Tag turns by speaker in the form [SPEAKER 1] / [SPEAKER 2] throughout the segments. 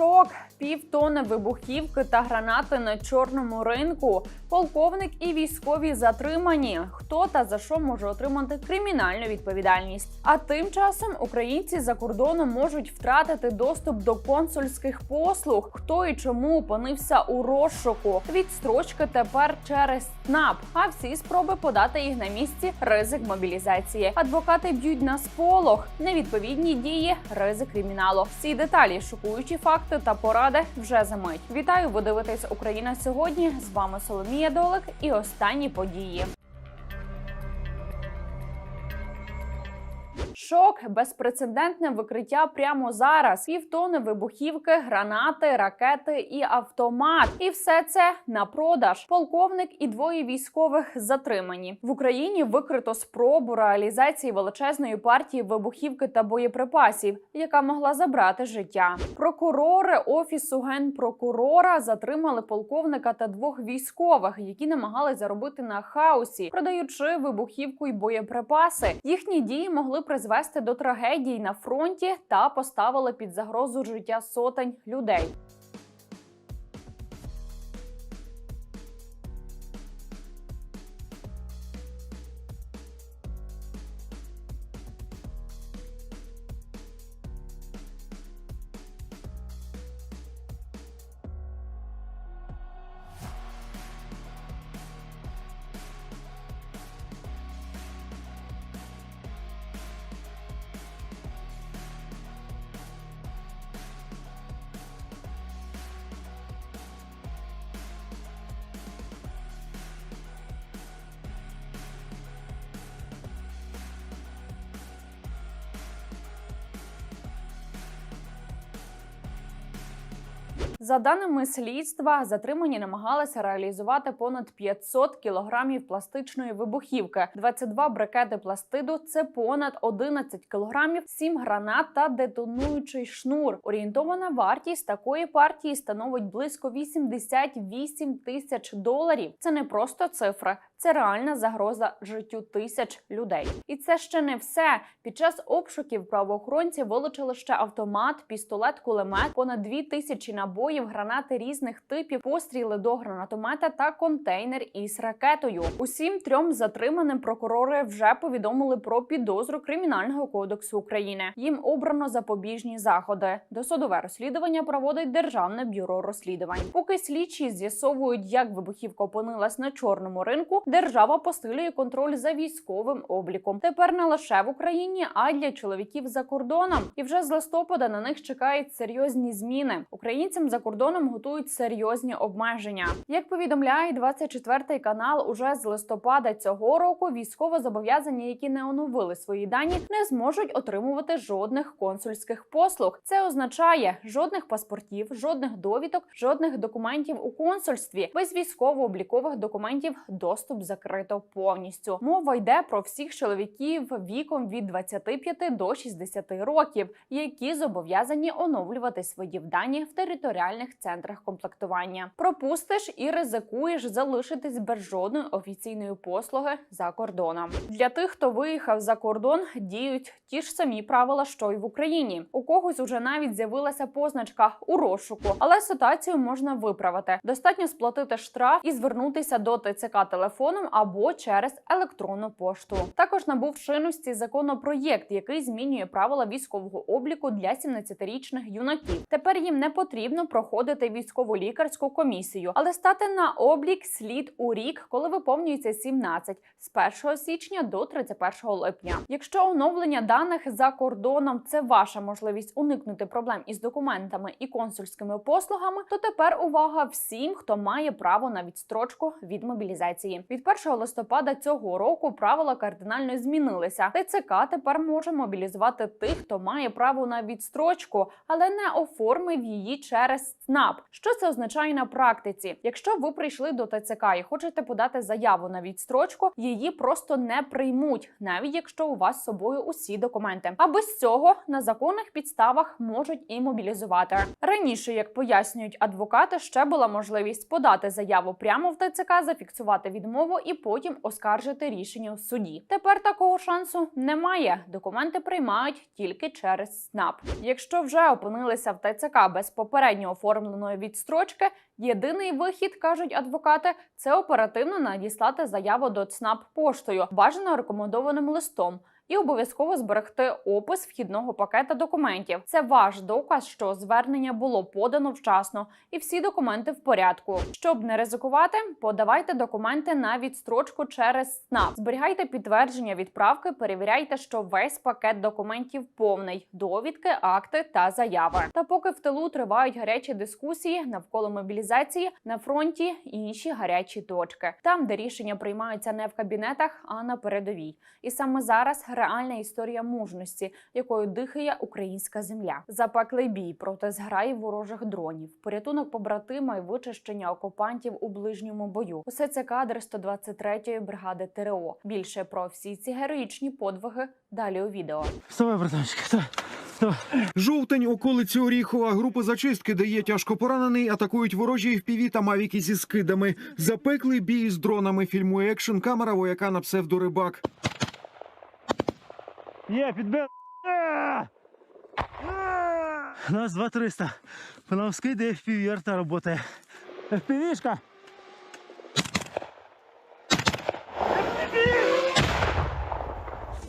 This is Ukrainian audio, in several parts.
[SPEAKER 1] Шок, півтони вибухівки та гранати на чорному ринку. Полковник і військові затримані. Хто та за що може отримати кримінальну відповідальність? А тим часом українці за кордоном можуть втратити доступ до консульських послуг. Хто і чому опинився у розшуку? Відстрочки тепер через СНАП. А всі спроби подати їх на місці ризик мобілізації. Адвокати б'ють на сполох. Невідповідні дії, ризик криміналу. Всі деталі, шокуючі факти та поради вже за мить. Вітаю! Ви дивитесь Україна сьогодні. З вами Соломія Долик і останні події. Шок, безпрецедентне викриття прямо зараз. Півтони вибухівки, гранати, ракети і автомат. І все це на продаж. Полковник і двоє військових затримані в Україні. Викрито спробу реалізації величезної партії вибухівки та боєприпасів, яка могла забрати життя. Прокурори офісу генпрокурора затримали полковника та двох військових, які намагались заробити на хаосі, продаючи вибухівку і боєприпаси. Їхні дії могли призвести до трагедій на фронті та поставили під загрозу життя сотень людей. За даними слідства, затримані намагалися реалізувати понад 500 кілограмів пластичної вибухівки, 22 брикети пластиду. Це понад 11 кілограмів, 7 гранат та детонуючий шнур. Орієнтована вартість такої партії становить близько 88 тисяч доларів. Це не просто цифри, це реальна загроза життю тисяч людей. І це ще не все. Під час обшуків правоохоронці вилучили ще автомат, пістолет, кулемет, понад 2 тисячі набоїв, гранати різних типів, постріли до гранатомета та контейнер із ракетою. Усім трьом затриманим прокурори вже повідомили про підозру кримінального кодексу України. Їм обрано запобіжні заходи. Досудове розслідування проводить державне бюро розслідувань. Поки слідчі з'ясовують, як вибухівка опинилась на чорному ринку. Держава посилює контроль за військовим обліком. Тепер не лише в Україні, а й для чоловіків за кордоном. І вже з листопада на них чекають серйозні зміни. Українцям за кордоном готують серйозні обмеження. Як повідомляє 24 канал, уже з листопада цього року військово зобов'язані, які не оновили свої дані, не зможуть отримувати жодних консульських послуг. Це означає жодних паспортів, жодних довідок, жодних документів у консульстві, без військово-облікових документів доступ закрито повністю. Мова йде про всіх чоловіків віком від 25 до 60 років, які зобов'язані оновлювати свої дані в територіальних центрах комплектування. Пропустиш і ризикуєш залишитись без жодної офіційної послуги за кордоном. Для тих, хто виїхав за кордон, діють ті ж самі правила, що й в Україні. У когось уже навіть з'явилася позначка у розшуку, але ситуацію можна виправити. Достатньо сплатити штраф і звернутися до ТЦК телефоном або через електронну пошту. Також набув чинності законопроєкт, який змінює правила військового обліку для 17-річних юнаків. Тепер їм не потрібно проходити військову лікарську комісію, але стати на облік слід у рік, коли виповнюється 17, з 1 січня до 31 липня. Якщо оновлення даних за кордоном це ваша можливість уникнути проблем із документами і консульськими послугами, то тепер увага всім, хто має право на відстрочку від мобілізації. Від 1 листопада цього року правила кардинально змінилися. ТЦК тепер може мобілізувати тих, хто має право на відстрочку, але не оформив її через ЦНАП. Що це означає на практиці? Якщо ви прийшли до ТЦК і хочете подати заяву на відстрочку, її просто не приймуть, навіть якщо у вас з собою усі документи. А без цього на законних підставах можуть і мобілізувати. Раніше, як пояснюють адвокати, ще була можливість подати заяву прямо в ТЦК, зафіксувати відмову відмову і потім оскаржити рішення в суді. Тепер такого шансу немає. Документи приймають тільки через СНАП. Якщо вже опинилися в ТЦК без попередньо оформленої відстрочки, єдиний вихід кажуть адвокати це оперативно надіслати заяву до ЦНАП поштою, бажано рекомендованим листом. І обов'язково зберегти опис вхідного пакета документів. Це ваш доказ, що звернення було подано вчасно, і всі документи в порядку. Щоб не ризикувати, подавайте документи на відстрочку через СНАП. Зберігайте підтвердження відправки, перевіряйте, що весь пакет документів повний: довідки, акти та заяви. Та поки в тилу тривають гарячі дискусії навколо мобілізації на фронті інші гарячі точки, там, де рішення приймаються не в кабінетах, а на передовій. І саме зараз реальна історія мужності, якою дихає українська земля. Запеклий бій проти зграї ворожих дронів, порятунок побратима і вичищення окупантів у ближньому бою. Усе це кадри 123-ї бригади ТРО. Більше про всі ці героїчні подвиги далі у відео.
[SPEAKER 2] Вставай, братанчик.
[SPEAKER 3] Жовтень, околиці Оріхова. Група зачистки, де є тяжко поранений, атакують ворожі FPV та мавіки зі скидами. Запеклий бій з дронами. Фільмує екшн камера вояка на псевдорибак.
[SPEAKER 2] Є, підбив. Нас 2300. По нам скиди FPV арта работає. FPV-шка.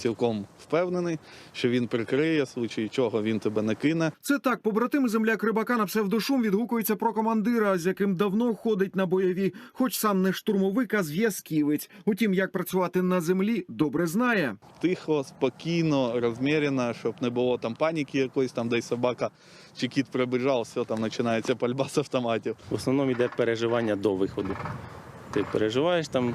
[SPEAKER 4] цілком впевнений, що він прикриє, в случаї чого він тебе не кине.
[SPEAKER 3] Це так, побратим земляк рибака на псевдошум відгукується про командира, з яким давно ходить на бойові, хоч сам не штурмовик, а зв'язківець. Утім, як працювати на землі, добре знає.
[SPEAKER 4] Тихо, спокійно, розмірено, щоб не було там паніки якоїсь, там десь собака чи кіт прибіжав, все там починається пальба з автоматів.
[SPEAKER 5] В основному йде переживання до виходу. Ти переживаєш там,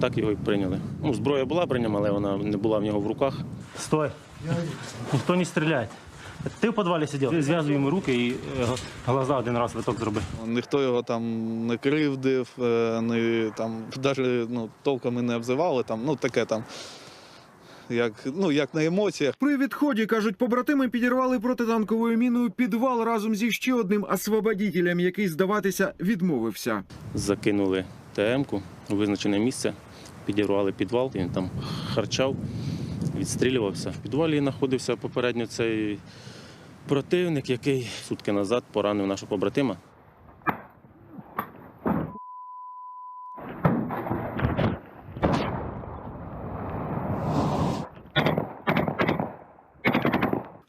[SPEAKER 5] Так його і прийняли. Ну, зброя була при ньому, але вона не була в нього в руках.
[SPEAKER 2] Стой. Ніхто не стріляє. Ти в підвалі сидів. Зв'язуй йому руки і е, глаза один раз виток зроби.
[SPEAKER 4] Ніхто його там не кривдив, е, не там навіть ну, толком і не обзивали. Там, ну таке там, як, ну, як на емоціях.
[SPEAKER 3] При відході кажуть, побратими підірвали протитанковою міною підвал разом зі ще одним освободітелем, який здаватися відмовився.
[SPEAKER 5] Закинули ТМ-ку у визначене місце, підірвали підвал, він там харчав, відстрілювався. В підвалі знаходився попередньо цей противник, який сутки назад поранив нашого побратима.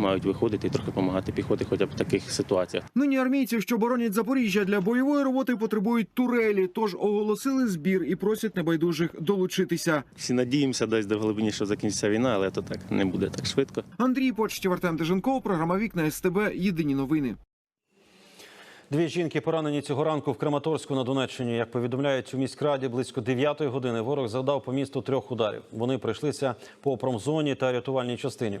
[SPEAKER 5] мають виходити і трохи допомагати піхоті, хоча б в таких ситуаціях.
[SPEAKER 3] Нині армійців, що боронять Запоріжжя для бойової роботи, потребують турелі, тож оголосили збір і просять небайдужих долучитися.
[SPEAKER 5] Всі надіємося десь до глибині, що закінчиться війна, але то так не буде так швидко.
[SPEAKER 3] Андрій Почтів, Артем Деженков, програма Вікна СТБ. Єдині новини.
[SPEAKER 6] Дві жінки поранені цього ранку в Краматорську на Донеччині. Як повідомляють у міськраді, близько 9 години ворог завдав по місту трьох ударів. Вони прийшлися по промзоні та рятувальній частині.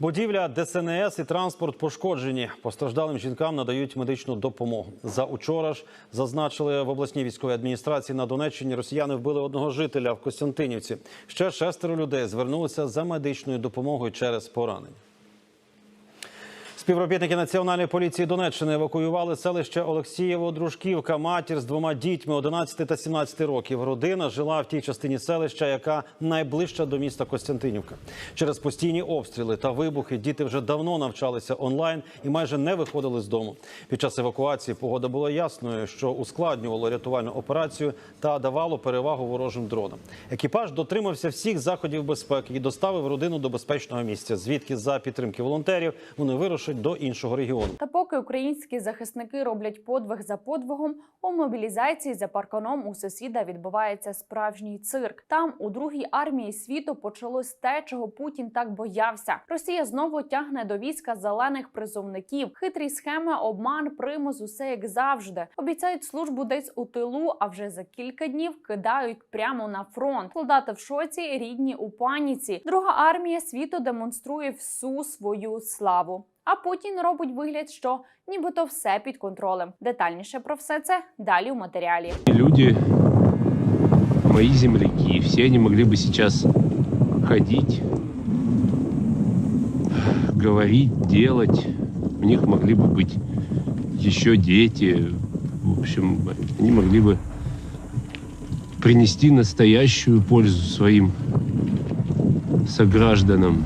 [SPEAKER 6] Будівля ДСНС і транспорт пошкоджені. Постраждалим жінкам надають медичну допомогу. За учора ж зазначили в обласній військовій адміністрації на Донеччині. Росіяни вбили одного жителя в Костянтинівці. Ще шестеро людей звернулися за медичною допомогою через поранення. Співробітники Національної поліції Донеччини евакуювали селище Олексієво-Дружківка. Матір з двома дітьми 11 та 17 років. Родина жила в тій частині селища, яка найближча до міста Костянтинівка. Через постійні обстріли та вибухи діти вже давно навчалися онлайн і майже не виходили з дому. Під час евакуації погода була ясною, що ускладнювало рятувальну операцію та давало перевагу ворожим дронам. Екіпаж дотримався всіх заходів безпеки і доставив родину до безпечного місця, звідки за підтримки волонтерів вони вирушать до іншого регіону.
[SPEAKER 1] Та поки українські захисники роблять подвиг за подвигом, у мобілізації за парканом у сусіда відбувається справжній цирк. Там у другій армії світу почалось те, чого Путін так боявся. Росія знову тягне до війська зелених призовників. Хитрі схеми, обман, примус, усе як завжди. Обіцяють службу десь у тилу, а вже за кілька днів кидають прямо на фронт. Солдати в шоці, рідні у паніці. Друга армія світу демонструє всю свою славу. А Путін робить вигляд, що нібито все під контролем. Детальніше про все це далі у матеріалі.
[SPEAKER 7] люди, мои земляки, все они могли бы сейчас ходить, говорить, делать. У них могли бы быть еще дети. В общем, они могли бы принести настоящую пользу своим согражданам.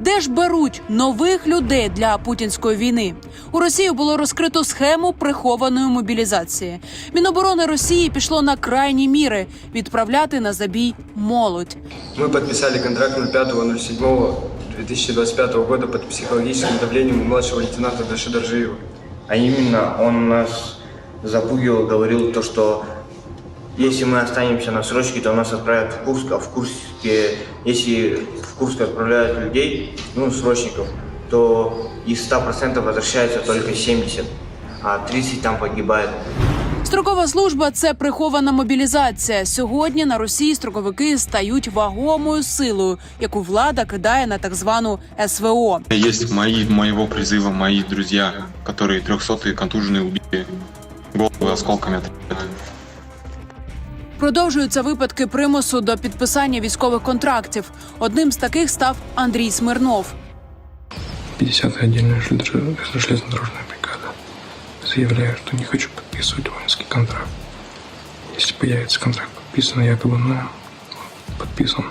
[SPEAKER 8] Де ж беруть нових людей для путінської війни? У Росії було розкрито схему прихованої мобілізації. Міноборони Росії пішло на крайні міри відправляти на забій молодь.
[SPEAKER 9] Мы подписали контракт 05.07.2025 года под психологическим давлением младшего лейтенанта Даши Доржиева.
[SPEAKER 10] А именно он нас запугивал, говорил то, что если мы останемся на срочке, то нас отправят в Курск, а в Курске, если в Курск отправляют людей, ну, срочников, то из 100% возвращается только 70, а 30 там погибает.
[SPEAKER 8] Строкова служба це прихована мобілізація. Сьогодні на Росії строковики стають вагомою силою, яку влада кидає на так звану СВО.
[SPEAKER 11] Есть мои, моего призыва мои друзья, которые трехсотые контуженные убили, головы осколками отрезают.
[SPEAKER 8] Продовжуються випадки примусу до підписання військових контрактів. Одним з таких став Андрій Смирнов.
[SPEAKER 12] 50-я отдельная железно- железнодорожная бригада. Заявляю, что не хочу подписывать воинский контракт. Если появится контракт, подписанный якобы мною, подписан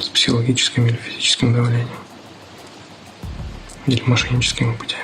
[SPEAKER 12] с психологическим или физическим давлением. Или мошенническими путями.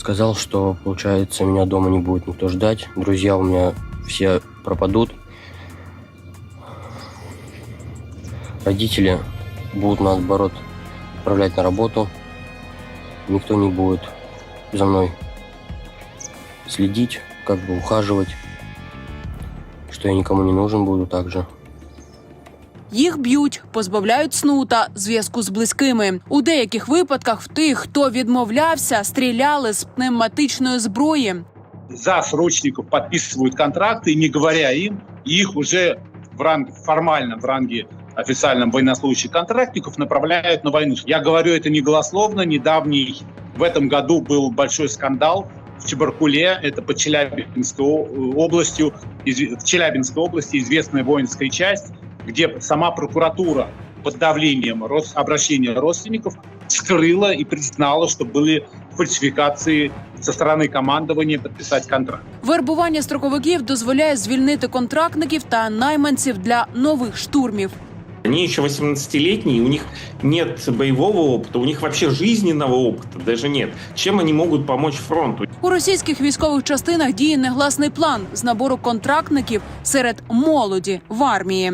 [SPEAKER 10] Сказал, что, получается, меня дома не будет никто ждать, друзья у меня все пропадут. Родители будут, наоборот, отправлять на работу. Никто не будет за мной следить, как бы ухаживать, что я никому не нужен буду также.
[SPEAKER 8] Їх б'ють, позбавляють сну та зв'язку з близькими. У деяких випадках в тих, хто відмовлявся, стріляли з пневматичної зброї.
[SPEAKER 13] за срочников подписывают контракты, не говоря им, и их уже в ранге, формально в ранге официальном военнослужащих контрактников направляют на войну. Я говорю это не голословно. Недавний, в этом году был большой скандал в Чебаркуле, это под Челябинской о- областью, изв- в Челябинской области известная воинская часть, где сама прокуратура под давлением рос- обращения родственников скрыла и признала, что были фальсификации со стороны командования подписать контракт.
[SPEAKER 8] Вербування строковиків дозволяє звільнити контрактників та найманців для нових штурмів.
[SPEAKER 14] Они еще 18-летние, у них нет боевого опыта, у них вообще жизненного опыта даже нет. Чем они могут помочь фронту?
[SPEAKER 8] У російських військових частинах діє негласний план з набору контрактників серед молоді в армії.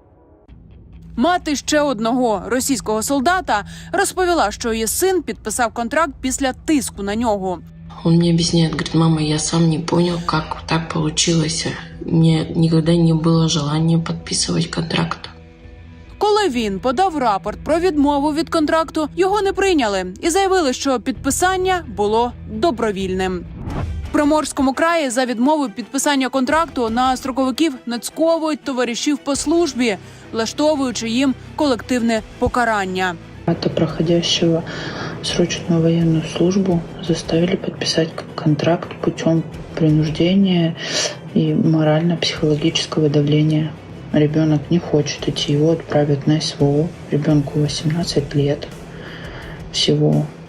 [SPEAKER 8] Мати ще одного російського солдата розповіла, що її син підписав контракт після тиску на нього.
[SPEAKER 15] Он мне объясняет, говорит, мама, я сам не понял, как так получилось. Мне никогда не было желания подписывать контракт.
[SPEAKER 8] Коли він подав рапорт про відмову від контракту, його не прийняли і заявили, що підписання було добровільним. Приморському краї за відмову підписання контракту на строковиків нацьковують товаришів по службі, влаштовуючи їм колективне покарання.
[SPEAKER 15] Это проходящего срочную военную службу заставили подписать контракт путем принуждения и морально-психологического давления. Ребенок не хочет идти, его отправят на СВО. Ребенку 18 лет всего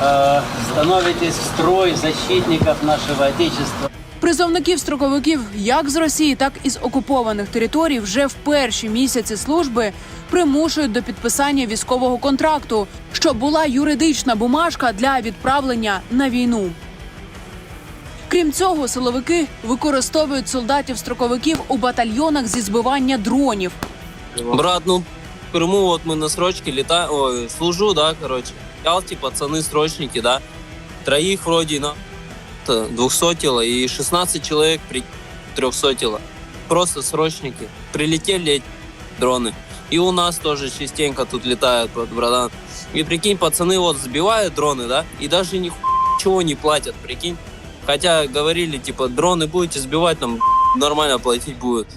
[SPEAKER 16] э, становитесь в строй защитников нашего Отечества.
[SPEAKER 8] Призовників строковиків як з Росії, так і з окупованих територій вже в перші місяці служби примушують до підписання військового контракту, щоб була юридична бумажка для відправлення на війну. Крім цього, силовики використовують солдатів-строковиків у батальйонах зі збивання дронів.
[SPEAKER 17] Брат, ну, в Крыму вот мы на срочке летаем, ой, служу, да, короче. Ялти, пацаны, срочники, да. Троих вроде, на двухсотило и 16 человек при трехсотило. Просто срочники. Прилетели эти дроны. И у нас тоже частенько тут летают, вот, братан. И прикинь, пацаны вот сбивают дроны, да, и даже ничего не платят, прикинь. Хотя говорили, типа, дроны будете сбивать, там нормально платить будет.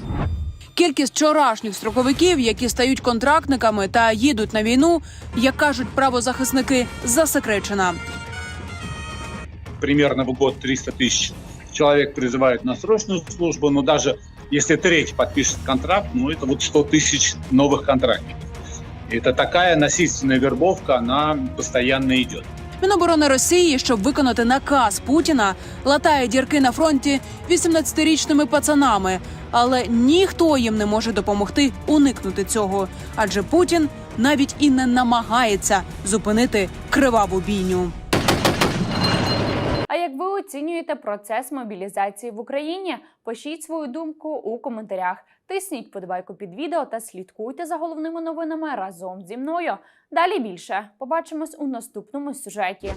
[SPEAKER 8] Кількість вчорашніх строковиків, які стають контрактниками та їдуть на війну, як кажуть правозахисники, засекречена.
[SPEAKER 13] Примерно в год 300 тысяч человек призывают на срочную службу, но даже если треть подпишет контракт, ну это вот 100 тысяч новых контрактников. Это такая насильственная вербовка, она постоянно идет.
[SPEAKER 8] Міноборони Росії, щоб виконати наказ Путіна, латає дірки на фронті 18-річними пацанами, але ніхто їм не може допомогти уникнути цього, адже Путін навіть і не намагається зупинити криваву бійню.
[SPEAKER 1] А як ви оцінюєте процес мобілізації в Україні? Пишіть свою думку у коментарях. Тисніть подобайку під відео та слідкуйте за головними новинами разом зі мною. Далі більше побачимось у наступному сюжеті.